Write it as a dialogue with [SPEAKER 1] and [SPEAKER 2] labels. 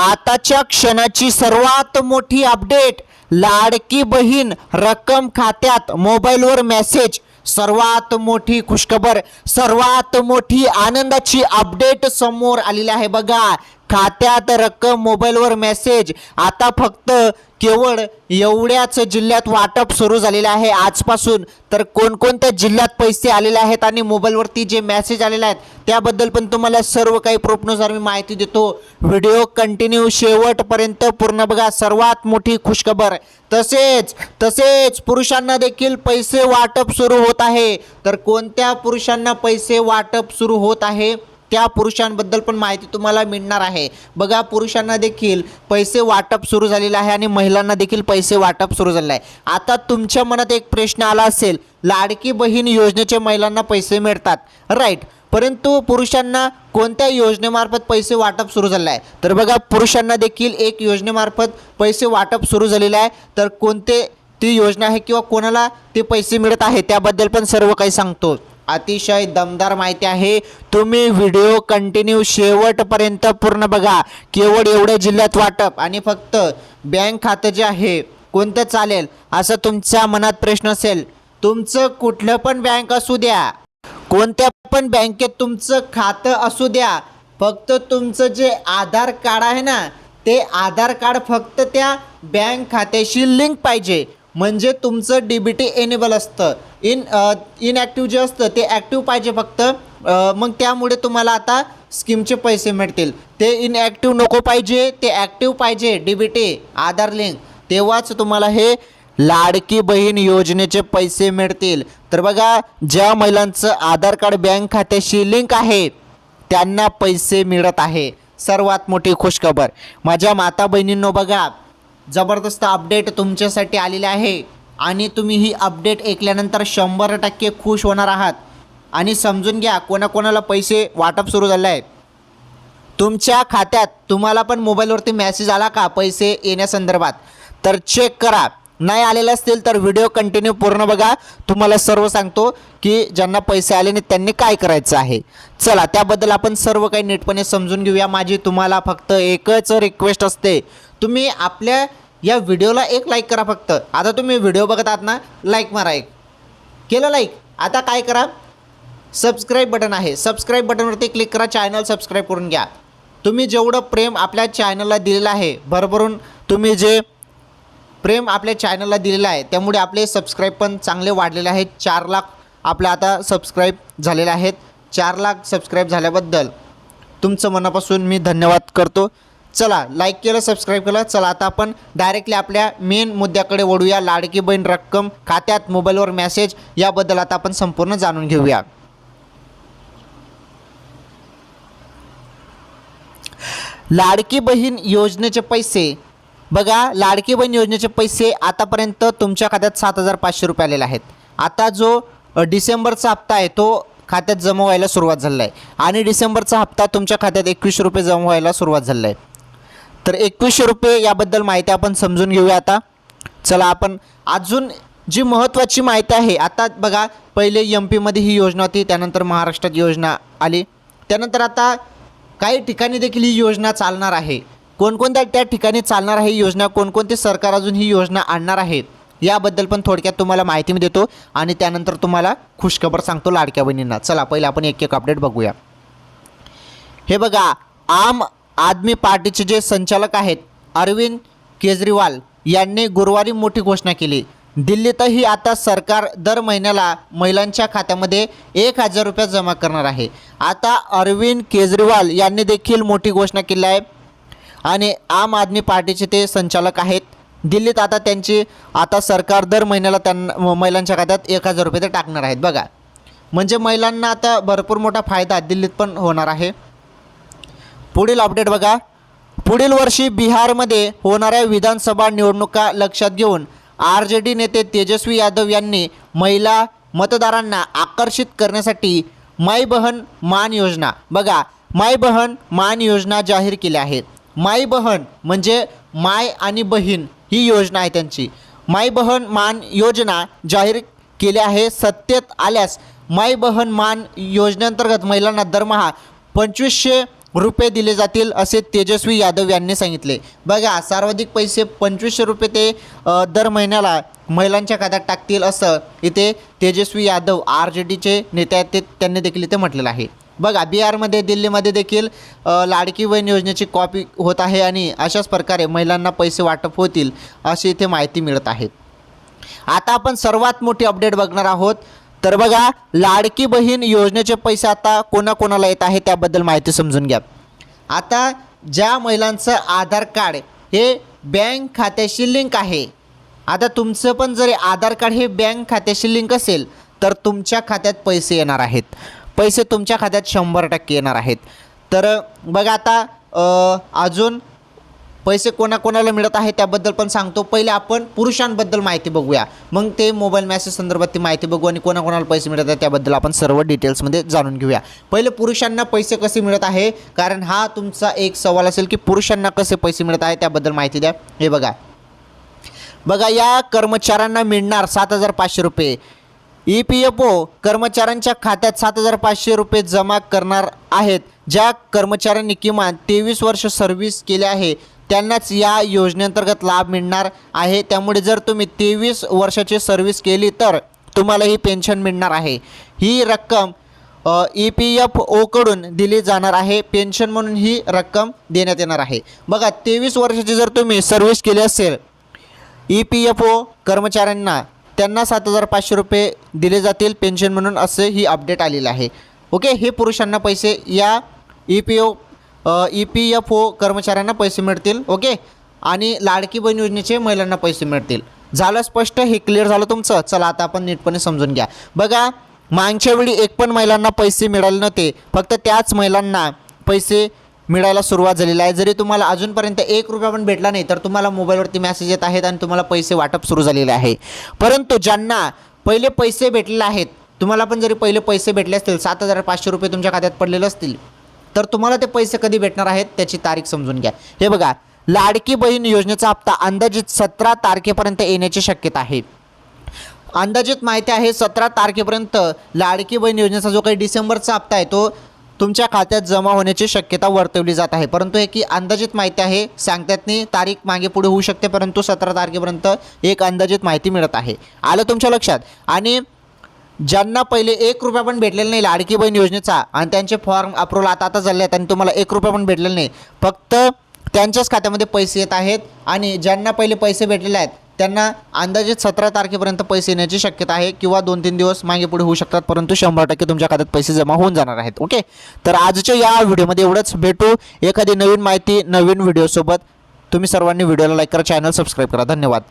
[SPEAKER 1] आताच्या क्षणाची सर्वात मोठी अपडेट लाडकी बहीण रक्कम खात्यात मोबाईलवर मेसेज सर्वात मोठी खुशखबर सर्वात मोठी आनंदाची अपडेट समोर आलेली आहे. बघा खात्यात रक्कम मोबाईलवर मेसेज आता फक्त केवळ एवढ्याच जिल्ह्यात वाटप सुरू झालेलं आहे. आजपासून तर कोणकोणत्या जिल्ह्यात पैसे आलेले आहेत आणि मोबाईलवरती जे मेसेज आलेले आहेत त्याबद्दल पण तुम्हाला सर्व काही प्रूफनुसार मी माहिती देतो. व्हिडिओ कंटिन्यू शेवटपर्यंत पूर्ण बघा. सर्वात मोठी खुशखबर. तसेच तसेच पुरुषांना देखील पैसे वाटप सुरू होत आहे. तर कोणत्या पुरुषांना पैसे वाटप सुरू होत आहे? त्या पुरुषांबद्दल पण माहिती तुम्हाला मिळणार आहे. बघा पुरुषांना देखील पैसे वाटप सुरू झालेलं आहे आणि महिलांना देखील पैसे वाटप सुरू झालेलं आहे. आता तुमच्या मनात एक प्रश्न आला असेल लाडकी बहीण योजनेचे महिलांना पैसे मिळतात. राईट परंतु पुरुषांना कोणत्या योजनेमार्फत पैसे वाटप सुरू झालं आहे? तर बघा पुरुषांना देखील एक योजनेमार्फत पैसे वाटप सुरू झालेले आहे. तर कोणते ती योजना आहे किंवा कोणाला ते पैसे मिळत आहे? त्याबद्दल पण सर्व काही सांगतो. अतिशय दमदार माहिती आहे. तुम्ही व्हिडिओ कंटिन्यू शेवटपर्यंत पूर्ण बघा. केवळ एवढ्या जिल्ह्यात वाटप आणि फक्त बँक खातं जे आहे कोणतं चालेल असं तुमच्या मनात प्रश्न असेल. तुमचं कुठलं पण बँक असू द्या कोणत्या पण बँकेत तुमचं खातं असू द्या फक्त तुमचं जे आधार कार्ड आहे ना ते आधार कार्ड फक्त त्या बँक खात्याशी लिंक पाहिजे. म्हणजे तुमचं डी बी टी एनेबल असतं. इन इनॲक्टिव्ह जे असतं ते ॲक्टिव्ह पाहिजे फक्त. मग त्यामुळे तुम्हाला आता स्कीमचे पैसे मिळतील. ते इनॲक्टिव्ह नको पाहिजे ते ॲक्टिव्ह पाहिजे D B T Aadhaar link तेव्हाच तुम्हाला हे लाडकी बहीण योजनेचे पैसे मिळतील. तर बघा ज्या महिलांचं आधार कार्ड बँक खात्याशी लिंक आहे त्यांना पैसे मिळत आहे. सर्वात मोठी खुशखबर. माझ्या माता बहिणींनो बघा जबरदस्त अपडेट तुमच्यासाठी आलेले आहे आणि तुम्ही ही अपडेट ऐकल्यानंतर शंभर टक्के खुश होणार आहात. आणि समजून घ्या कोणाकोणाला पैसे वाटप सुरू झालं आहे तुमच्या खात्यात तुम्हाला पण मोबाईलवरती मेसेज आला का? पैसे येण्यासंदर्भात. तर चेक करा. नाही आलेले असतील तर व्हिडिओ कंटिन्यू पूर्ण बघा. तुम्हाला सर्व सांगतो की ज्यांना पैसे आले नाही त्यांनी काय करायचं आहे. चला त्याबद्दल आपण सर्व काही नीटपणे समजून घेऊया. माझी तुम्हाला फक्त एकच रिक्वेस्ट असते. तुम्ही आपल्या या व्हिडिओला एक लाईक करा फक्त. आता तुम्ही व्हिडिओ बघत आहात ना लाईक मारा एक. केलं लाईक आता काय करा? सबस्क्राईब बटन आहे. सबस्क्राईब बटनवरती क्लिक करा चॅनल सबस्क्राईब करून घ्या. तुम्ही जेवढं प्रेम आपल्या चॅनलला दिलेलं आहे भरभरून तुम्ही जे प्रेम आपल्या चॅनलला दिलेलं आहे त्यामुळे आपले सबस्क्राईब पण चांगले वाढलेले आहेत. चार लाख आपल्या आता सबस्क्राईब झालेले आहेत. चार लाख सबस्क्राईब झाल्याबद्दल तुमचं मनापासून मी धन्यवाद करतो. चला लाईक केलं सबस्क्राईब केलं. चला आता आपण डायरेक्टली आपल्या मेन मुद्द्याकडे वळूया. लाडकी बहीण रक्कम खात्यात मोबाईलवर मेसेज याबद्दल आता आपण संपूर्ण जाणून घेऊया. लाडकी बहीण योजनेचे पैसे. बघा लाडकी बहीण योजनेचे पैसे आतापर्यंत तुमच्या खात्यात सात हजार पाचशे रुपये आलेले आहेत. आता जो डिसेंबरचा हप्ता आहे तो खात्यात जमा व्हायला सुरुवात झालेला आहे. आणि डिसेंबरचा हप्ता तुमच्या खात्यात एकवीसशे रुपये जमा व्हायला सुरुवात झाला आहे. तर एकवीसशे रुपये याबद्दल माहिती आपण समजून घेऊया आता. चला आपण अजून जी महत्त्वाची माहिती आहे आता बघा पहिले एम पीमध्ये ही योजना होती त्यानंतर महाराष्ट्रात योजना आली. त्यानंतर आता काही ठिकाणी देखील ही योजना चालणार आहे. कोणकोणत्या त्या ठिकाणी चालणार आहे ही योजना कोणकोणते सरकार अजून ही योजना आणणार आहेत याबद्दल पण थोडक्यात तुम्हाला माहिती मी देतो आणि त्यानंतर तुम्हाला खुशखबर सांगतो लाडक्या बहिणींना. चला पहिले आपण एक एक अपडेट बघूया. हे बघा आम आदमी पार्टीचे जे संचालक आहेत अरविंद केजरीवाल यांनी गुरुवारी मोठी घोषणा केली. दिल्लीतही आता सरकार दर महिन्याला महिलांच्या खात्यामध्ये एक हजार रुपये जमा करणार आहे. आता अरविंद केजरीवाल यांनी देखील मोठी घोषणा केली आहे. आणि आम आदमी पार्टीचे ते संचालक आहेत. दिल्लीत आता त्यांची आता सरकार दर महिन्याला त्यांना महिलांच्या खात्यात एक हजार रुपये ते टाकणार आहेत. बघा. म्हणजे महिलांना आता भरपूर मोठा फायदा दिल्लीत पण होणार आहे. पुढील अपडेट बघा. पुढील वर्षी बिहारमध्ये होणाऱ्या विधानसभा निवडणुका लक्षात घेऊन आर जे डी नेते तेजस्वी यादव यांनी महिला मतदारांना आकर्षित करण्यासाठी माई बहन मान योजना. बघा माय बहन मान योजना जाहीर केल्या आहेत. माई बहन म्हणजे माय आणि बहीण ही योजना आहे त्यांची. माय बहन मान योजना जाहीर केली आहे सत्तेत आल्यास माय बहन मान योजनेअंतर्गत महिलांना दरमहा पंचवीसशे रुपये दिले जातील असे तेजस्वी यादव यांनी सांगितले. बघा सर्वाधिक पैसे पंचवीसशे रुपये ते दर महिन्याला महिलांच्या खात्यात टाकतील असं इथे तेजस्वी यादव आर जे डीचे नेते आहेत ते त्यांनी देखील इथे म्हटलेलं आहे. बघा बिहारमध्ये दिल्लीमध्ये देखील लाडकी बहीण योजनेची कॉपी होत आहे आणि अशाच प्रकारे महिलांना पैसे वाटप होतील अशी इथे माहिती मिळत आहे. आता आपण सर्वात मोठी अपडेट बघणार आहोत. तर बघा लाडकी बहीण योजनेचे पैसे आता कोणाकोणाला येत आहे त्याबद्दल माहिती समजून घ्या. आता ज्या महिलांचं आधार कार्ड हे बँक खात्याशी लिंक आहे. आता तुमचं पण जरी आधार कार्ड हे बँक खात्याशी लिंक असेल तर तुमच्या खात्यात पैसे येणार आहेत. पैसे तुमच्या खात्यात शंभर टक्के येणार आहेत. तर बघा आता अजून पैसे कोणाकोणाला मिळत आहे त्याबद्दल पण सांगतो. पहिले आपण पुरुषांबद्दल माहिती बघूया. मग ते मोबाईल मॅसेज संदर्भात ती माहिती बघू आणि कोणाकोणाला पैसे मिळत आहे त्याबद्दल आपण सर्व डिटेल्समध्ये जाणून घेऊया. पहिले पुरुषांना पैसे कसे मिळत आहे? कारण हा तुमचा एक सवाल असेल की पुरुषांना कसे पैसे मिळत आहे त्याबद्दल माहिती द्या. हे बघा. बघा या कर्मचाऱ्यांना मिळणार सात हजार पाचशे रुपये. ई पी एफ ओ कर्मचाऱ्यांच्या खात्यात सात हजार पाचशे रुपये जमा करणार आहेत ज्या कर्मचाऱ्यांनी किमान तेवीस वर्ष सर्व्हिस केले आहे. त्यांनाच या योजनेअंतर्गत लाभ मिळणार आहे. त्यामुळे जर तुम्ही तेवीस वर्षाची सर्व्हिस केली तर तुम्हाला ही पेन्शन मिळणार आहे. ही रक्कम ई पी एफ ओकडून दिली जाणार आहे. पेन्शन म्हणून ही रक्कम देण्यात येणार आहे. बघा तेवीस वर्षाची जर तुम्ही सर्व्हिस केली असेल ई पी एफ ओ कर्मचाऱ्यांना त्यांना सात हजार पाचशे रुपये दिले जातील पेन्शन म्हणून असं ही अपडेट आलेलं आहे. ओके हे पुरुषांना पैसे या E P O E P F O कर्मचाऱ्यांना पैसे मिळतील ओके? आणि लाडकी बहीण योजनेचे महिलांना पैसे मिळतील. झालं स्पष्ट? हे क्लिअर झालं तुमचं? चला आता आपण नीटपणे समजून घ्या. बघा मागच्या वेळी एक पण महिलांना पैसे मिळाले नव्हते. फक्त त्याच महिलांना पैसे मिळायला सुरुवात झालेली आहे. जरी तुम्हाला अजूनपर्यंत एक रुपया पण भेटला नाही तर तुम्हाला मोबाईलवरती मेसेज येत आहेत आणि तुम्हाला पैसे वाटप सुरू झालेले आहे. परंतु ज्यांना पहिले पैसे भेटलेले आहेत तुम्हाला पण जरी पहिले पैसे भेटले असतील सात हजार पाचशे रुपये तुमच्या खात्यात पडलेले असतील. तर तुम्हाला ते पैसे कधी भेटणार आहेत त्याची तारीख समजून घ्या. हे बघा लाडकी बहीण योजनेचा हप्ता अंदाजित सतरा तारखेपर्यंत येण्याची शक्यता आहे. अंदाजित माहिती आहे सतरा तारखेपर्यंत लाडकी बहीण योजनेचा जो काही डिसेंबरचा हप्ता आहे तो तुमच्या खात्यात जमा होण्याची शक्यता वर्तवली जात आहे. परंतु हे की अंदाजित माहिती आहे सांगतात नाही तारीख मागे पुढे होऊ शकते परंतु सतरा तारखेपर्यंत एक अंदाजित माहिती मिळत आहे. आलं तुमच्या लक्षात? आणि ज्यांना पहिले एक रुपया पण भेटलेला नाही लाडकी बहीण योजनेचा आणि त्यांचे फॉर्म अप्रूव्हल आता आता झाले आहेत आणि तुम्हाला एक रुपया पण भेटलेला नाही. फक्त त्यांच्याच खात्यामध्ये पैसे येत आहेत आणि ज्यांना पहिले पैसे भेटलेले आहेत त्यांना अंदाजित सतरा तारखेपर्यंत पैसे येण्याची शक्यता आहे किंवा दोन तीन दिवस मागे पुढे होऊ शकतात परंतु शंभर टक्के तुमच्या खात्यात पैसे जमा होऊन जाणार आहेत. ओके? तर आजच्या या व्हिडिओमध्ये एवढंच. भेटू एखादी नवीन माहिती नवीन व्हिडिओसोबत. तुम्ही सर्वांनी व्हिडिओला लाईक करा चॅनल सबस्क्राईब करा. धन्यवाद.